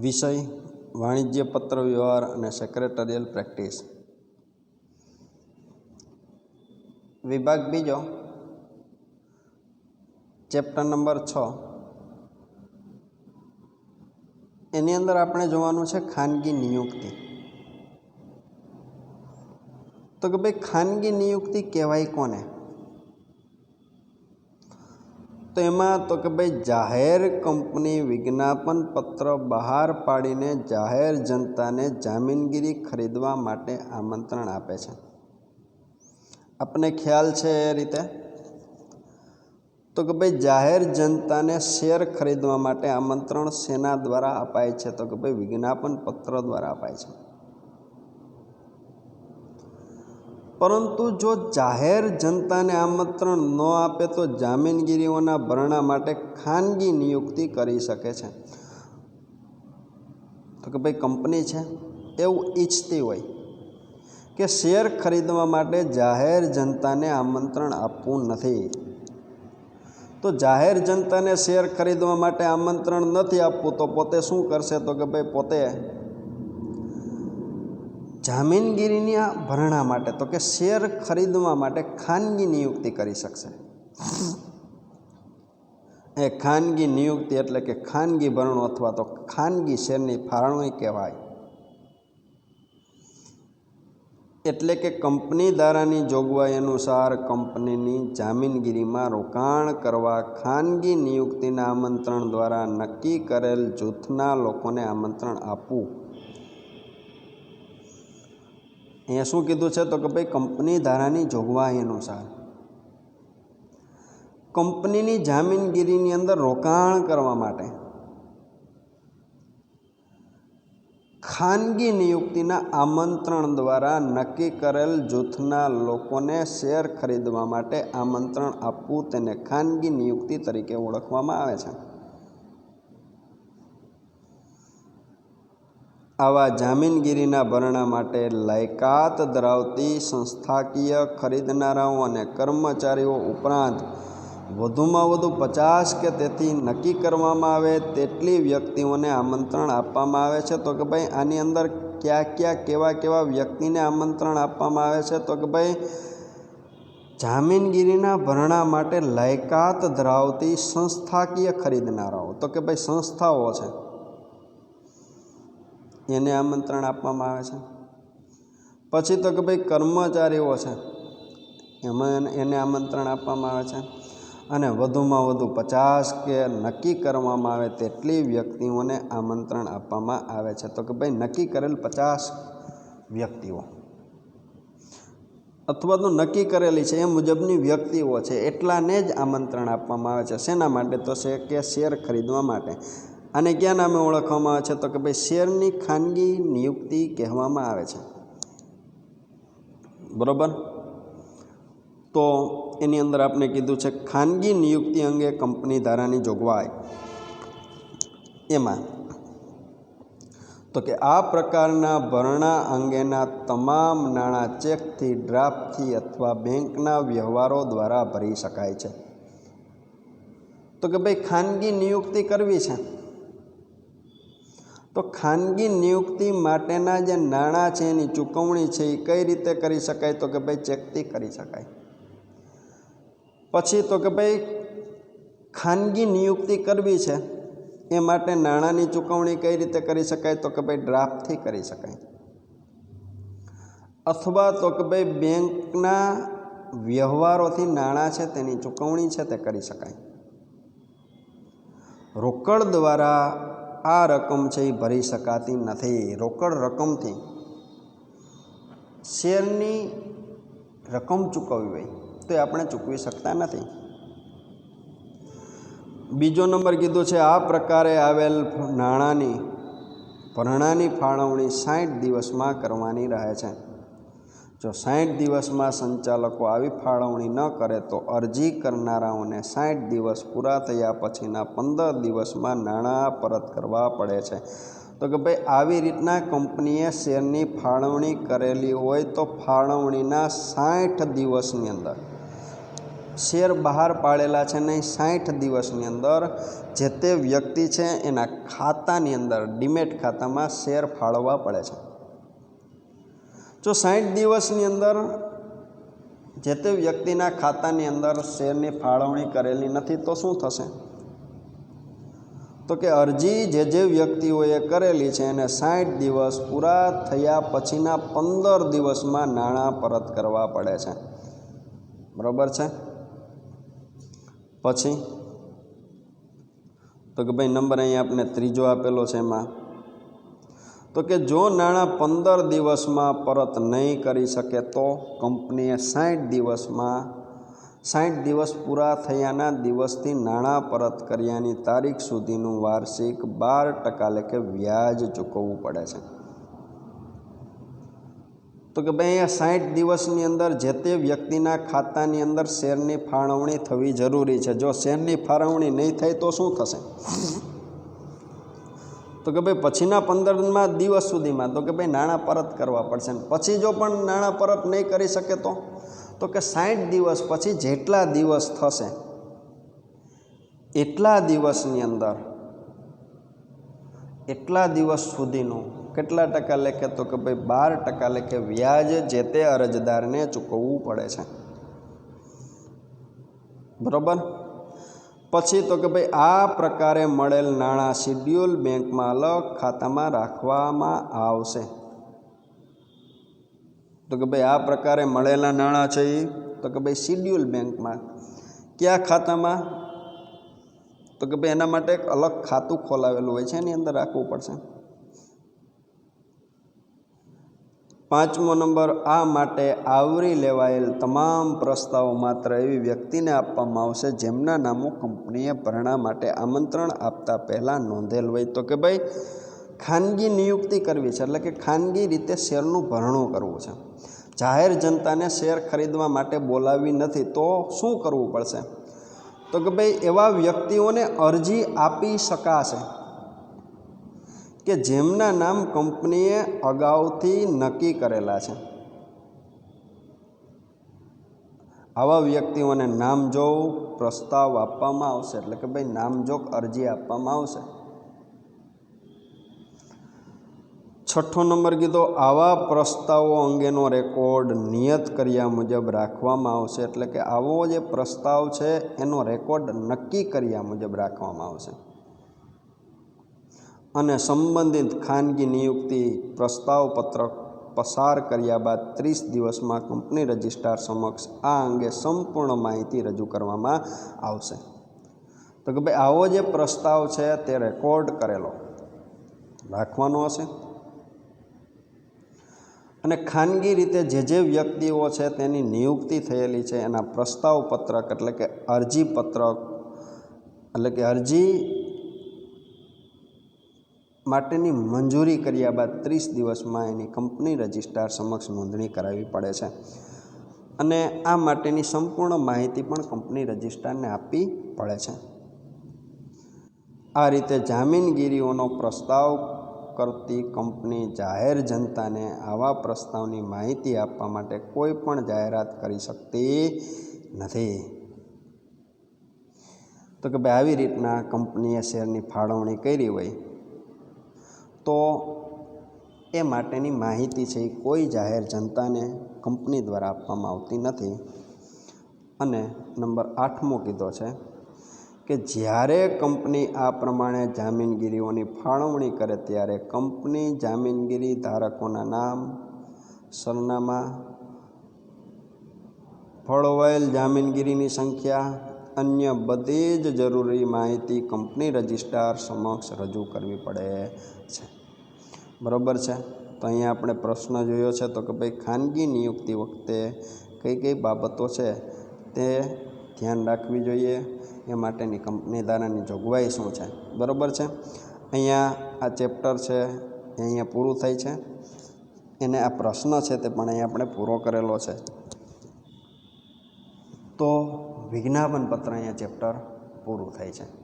વિષય, વાણિજ્ય પત્ર વ્યવહાર અને સેક્રેટરિયલ પ્રેક્ટિસ વિભાગ બીજો. ચેપ્ટર નંબર છ. એની અંદર આપણે જોવાનું છે ખાનગી નિયુક્તિ. તો કે ભાઈ ખાનગી નિયુક્તિ કહેવાય કોને? તો એમાં તો કે ભાઈ જાહેર કંપની વિજ્ઞાપન પત્ર બહાર પાડીને જાહેર જનતાને જામીનગીરી ખરીદવા માટે આમંત્રણ આપે છે. આપને ખ્યાલ છે એ રીતે? તો કે ભાઈ જાહેર જનતાને શેર ખરીદવા માટે આમંત્રણ સેના દ્વારા અપાય છે, તો કે ભાઈ વિજ્ઞાપન પત્ર દ્વારા અપાય છે. પરંતુ જો જાહેર જનતાને આમંત્રણ ન આપે તો જામીનગીરીઓના ભરણા માટે ખાનગી નિયુક્તિ કરી શકે છે. તો કે ભાઈ કંપની છે, એવું ઈચ્છતી હોય કે શેર ખરીદવા માટે જાહેર જનતાને આમંત્રણ આપવું નથી. તો જાહેર જનતાને શેર ખરીદવા માટે આમંત્રણ નથી આપવું તો પોતે શું કરશે? તો કે ભાઈ પોતે જામીનગીરીની ભરણા માટે, તો કે શેર ખરીદવા માટે ખાનગી નિયુક્તિ કરી શકશે. એ ખાનગી નિયુક્તિ એટલે કે ખાનગી ભરણો અથવા તો ખાનગી શેરની ફાળવણી કહેવાય. એટલે કે કંપની ધારાની જોગવાઈ અનુસાર કંપનીની જામીનગીરીમાં રોકાણ કરવા ખાનગી નિયુક્તિના આમંત્રણ દ્વારા નક્કી કરેલ જૂથના લોકોને આમંત્રણ આપવું. અહીંયા શું કીધું છે તો કે ભાઈ કંપની ધારાની જોગવાઈ અનુસાર કંપનીની જામીનગીરીની અંદર રોકાણ કરવા માટે ખાનગી નિયુક્તિના આમંત્રણ દ્વારા નક્કી કરેલ જૂથના લોકોને શેર ખરીદવા માટે આમંત્રણ આપવું તેને ખાનગી નિયુક્તિ તરીકે ઓળખવામાં આવે છે. આવા જામીનગીરીના ભરણા માટે લાયકાત ધરાવતી સંસ્થાકીય ખરીદનારાઓ અને કર્મચારીઓ ઉપરાંત વધુમાં વધુ પચાસ કે તેથી નક્કી કરવામાં આવે તેટલી વ્યક્તિઓને આમંત્રણ આપવામાં આવે છે. તો કે ભાઈ, આની અંદર કયા કયા કેવા કેવા વ્યક્તિને આમંત્રણ આપવામાં આવે છે? તો કે ભાઈ, જામીનગીરીના ભરણા માટે લાયકાત ધરાવતી સંસ્થાકીય ખરીદનારાઓ. તો કે ભાઈ, સંસ્થાઓ છે. એને આમંત્રણ આપવામાં આવે છે. પછી તો કે ભાઈ કર્મચારીઓ છે. એમાં એને આમંત્રણ આપવામાં આવે છે. અને વધુમાં વધુ પચાસ કે નક્કી કરવામાં આવે તેટલી વ્યક્તિઓને આમંત્રણ આપવામાં આવે છે. તો કે ભાઈ નક્કી કરેલ પચાસ વ્યક્તિઓ. અથવા તો નક્કી કરેલી છે એ મુજબની વ્યક્તિઓ છે. એટલાને જ આમંત્રણ આપવામાં આવે છે. શેના માટે? તો છે કે શેર ખરીદવા માટે. આને ક્યાં નામે ઓળખવામાં આવે છે? તો કે ભાઈ શેરની ખાનગી નિયુક્તિ કહેવામાં આવે છે. બરાબર? તો એની અંદર આપણે કીધું છે, ખાનગી નિયુક્તિ અંગે કંપની ધારાની જોગવાઈ. એમાં તો કે આ પ્રકારના ભરણા અંગેના તમામ નાણાં ચેકથી, ડ્રાફ્ટથી અથવા બેંકના વ્યવહારો દ્વારા ભરી શકાય છે. તો કે ભાઈ ખાનગી નિયુક્તિ કરવી છે? તો ખાનગી નિયુક્તિ માટેના જે નાણાં છે એની ચૂકવણી છે એ કઈ રીતે કરી શકાય? તો કે ભાઈ ચેકથી કરી શકાય. પછી તો કે ભાઈ ખાનગી નિયુક્તિ કરવી છે, એ માટે નાણાંની ચૂકવણી કઈ રીતે કરી શકાય? તો કે ભાઈ ડ્રાફ્ટથી કરી શકાય. અથવા તો કે ભાઈ બેંકના વ્યવહારોથી નાણાં છે, તેની ચૂકવણી છે, તે કરી શકાય. રોકડ દ્વારા આ રકમ છે એ ભરી શકાતી નથી. રોકડ રકમથી શેરની રકમ ચૂકવવી હોય તો એ આપણે ચૂકવી શકતા નથી. બીજો નંબર કીધો છે, આ પ્રકારે આવેલ નાણાંની, ભરણાની ફાળવણી સાઠ દિવસમાં કરવાની રહે છે. જો સાઠ દિવસમાં સંચાલકો આવી ફાળવણી ન કરે તો અરજી કરનારાઓને સાઠ દિવસ પૂરા થયા પછીના પંદર દિવસમાં નાણાં પરત કરવા પડે છે. તો કે ભાઈ, આવી રીતના કંપનીએ શેરની ફાળવણી કરેલી હોય તો ફાળવણીના સાઠ દિવસની અંદર. શેર બહાર પાડેલા છે નહીં સાઠ દિવસની અંદર જે તે વ્યક્તિ છે એના ખાતાની અંદર, ડીમેટ ખાતામાં શેર ફાળવવા પડે છે. જો સાઠ દિવસની અંદર જે તે વ્યક્તિના ખાતાની અંદર શેરની ફાળવણી કરેલી નથી, તો શું થશે? તો કે અરજી જે જે વ્યક્તિઓએ કરેલી છે, એને સાઠ દિવસ પૂરા થયા પછીના પંદર દિવસમાં નાણાં પરત કરવા પડે છે. બરાબર છે? પછી? તો કે ભાઈ, નંબર અહીંયા આપણે ત્રીજો આપેલો છે એમાં. તો કે જો નાણાં પંદર દિવસમાં પરત નહીં કરી શકે તો કંપનીએ સાઠ દિવસમાં સાઠ દિવસ પૂરા થયાના દિવસથી નાણાં પરત કર્યાની તારીખ સુધીનું વાર્ષિક બાર ટકા લેખે વ્યાજ ચૂકવવું પડે છે. તો કે ભાઈ અહીંયા સાઠ દિવસની અંદર જે તે વ્યક્તિના ખાતાની અંદર શેરની ફાળવણી થવી જરૂરી છે. જો શેરની ફાળવણી નહીં થાય તો શું થશે? તો કે ભાઈ પછીના પંદરમાં દિવસ સુધીમાં તો કે ભાઈ નાણાં પરત કરવા પડશે પછી જો પણ નાણાં પરત નહીં કરી શકે તો? તો કે સાઠ દિવસ પછી જેટલા દિવસ થશે, એટલા દિવસની અંદર, એટલા દિવસ સુધીનું કેટલા ટકા લેખે તો કે ભાઈ બાર ટકા લેખે વ્યાજ જે તે અરજદારને ચૂકવવું પડે છે. બરાબર? પછી તો કે ભાઈ આ પ્રકારે મળેલ નાણાં શિડ્યુલ બેંકમાં અલગ ખાતામાં રાખવામાં આવશે. તો કે ભાઈ આ પ્રકારે મળેલા નાણાં છે એ તો કે ભાઈ શિડ્યુલ બેંકમાં કયા ખાતામાં? તો કે ભાઈ એના માટે એક અલગ ખાતું ખોલાવેલું હોય છે, એની અંદર રાખવું પડશે. પાંચમો નંબર, આ માટે આવરી લેવાયેલ તમામ પ્રસ્તાવો માત્ર એવી વ્યક્તિને આપવામાં આવશે જેમના નામો કંપનીએ ભરણા માટે આમંત્રણ આપતા પહેલાં નોંધેલ હોય. તો કે ભાઈ, ખાનગી નિયુક્તિ કરવી છે, એટલે કે ખાનગી રીતે શેરનું ભરણું કરવું છે. જાહેર જનતાને શેર ખરીદવા માટે બોલાવી નથી, તો શું કરવું પડશે? તો કે ભાઈ, એવા વ્યક્તિઓને અરજી આપી શકાશે. કે જેમના નામ કંપનીએ અગાઉથી નક્કી કરેલા છે. આવા વ્યક્તિઓને નામજોગ પ્રસ્તાવ આપવામાં આવશે, એટલે કે ભાઈ નામજોગ અરજી આપવામાં આવશે. છઠ્ઠો નંબર કીધો, આવા પ્રસ્તાવો અંગેનો રેકોર્ડ નિયત કર્યા મુજબ રાખવામાં આવશે, એટલે કે આવો જે પ્રસ્તાવ છે એનો રેકોર્ડ નક્કી કર્યા મુજબ રાખવામાં આવશે. અને સંબંધિત ખાનગી નિયુક્તિ પ્રસ્તાવ પત્રક પસાર કર્યા બાદ ત્રીસ દિવસમાં કંપની રજિસ્ટ્રાર સમક્ષ આ અંગે સંપૂર્ણ માહિતી રજૂ કરવામાં આવશે. તો કે ભાઈ, આવો જે પ્રસ્તાવ છે તે રેકોર્ડ કરેલો. રાખવાનો હશે. અને ખાનગી રીતે જે જે વ્યક્તિઓ છે તેની નિયુક્તિ થયેલી છે, એના પ્રસ્તાવ પત્રક એટલે કે અરજી પત્રક એટલે કે અરજી માટેની મંજૂરી કર્યા બાદ ત્રીસ દિવસમાં એની કંપની રજિસ્ટ્રાર સમક્ષ નોંધણી કરાવવી પડે છે. અને આ માટેની સંપૂર્ણ માહિતી પણ કંપની રજિસ્ટ્રારને આપવી પડે છે. આ રીતે જામીનગીરીઓનો પ્રસ્તાવ કરતી કંપની જાહેર જનતાને આવા પ્રસ્તાવની માહિતી આપવા માટે કોઈ પણ જાહેરાત કરી શકતી નથી. તો કે ભાઈ, આવી રીતના કંપનીએ શેરની ફાળવણી કરી હોય તો એ માટેની માહિતી છે એ કોઈ જાહેર જનતાને કંપની દ્વારા આપવામાં આવતી નથી. અને નંબર આઠમો કીધો છે કે જ્યારે કંપની આ પ્રમાણે જામીનગીરીઓની ફાળવણી કરે ત્યારે કંપની જામીનગીરી ધારકોના નામ, સરનામા, ફળવાયેલ જામીનગીરીની સંખ્યા અન્ય બધી જ જરૂરી માહિતી કંપની રજિસ્ટ્રાર સમક્ષ રજૂ કરવી પડે છે. બરાબર છે? તો અહીંયા આપણે પ્રશ્ન જોયો છે તો કે ભાઈ ખાનગી નિયુક્તિ વખતે કઈ કઈ બાબતો છે તે ધ્યાન રાખવી જોઈએ, એ માટેની કંપની ધારાની જોગવાઈ શું છે? બરાબર છે? અહીંયા આ ચેપ્ટર છે એ અહીંયા પૂરું થાય છે. એને આ પ્રશ્ન છે તે પણ અહીંયા આપણે પૂરો કરેલો છે. તો વિજ્ઞાપન પત્ર અહીંયા ચેપ્ટર પૂરું થાય છે.